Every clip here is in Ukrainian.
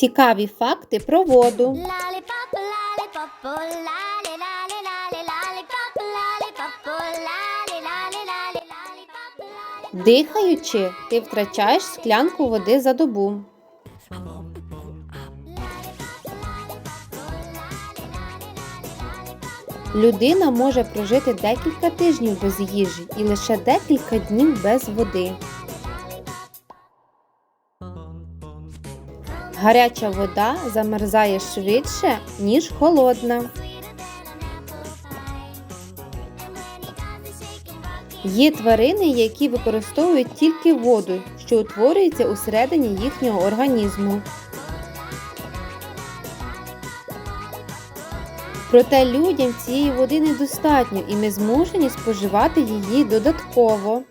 Цікаві факти про воду. Дихаючи, ти втрачаєш склянку води за добу. Людина може прожити декілька тижнів без їжі і лише декілька днів без води. Гаряча вода замерзає швидше, ніж холодна. Є тварини, які використовують тільки воду, що утворюється усередині їхнього організму. Проте людям цієї води недостатньо і ми змушені споживати її додатково.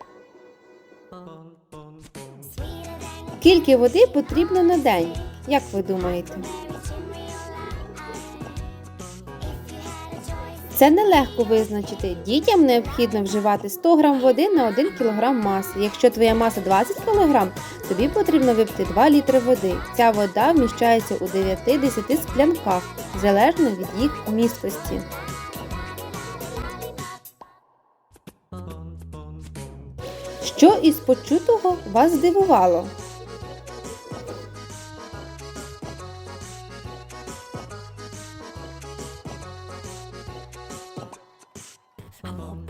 Скільки води потрібно на день? Як ви думаєте? Це нелегко визначити. Дітям необхідно вживати 100 г води на 1 кг маси. Якщо твоя маса 20 кг, тобі потрібно випити 2 літри води. Ця вода вміщається у 9-10 склянках, залежно від їх місткості. Що із почутого вас здивувало? Amen.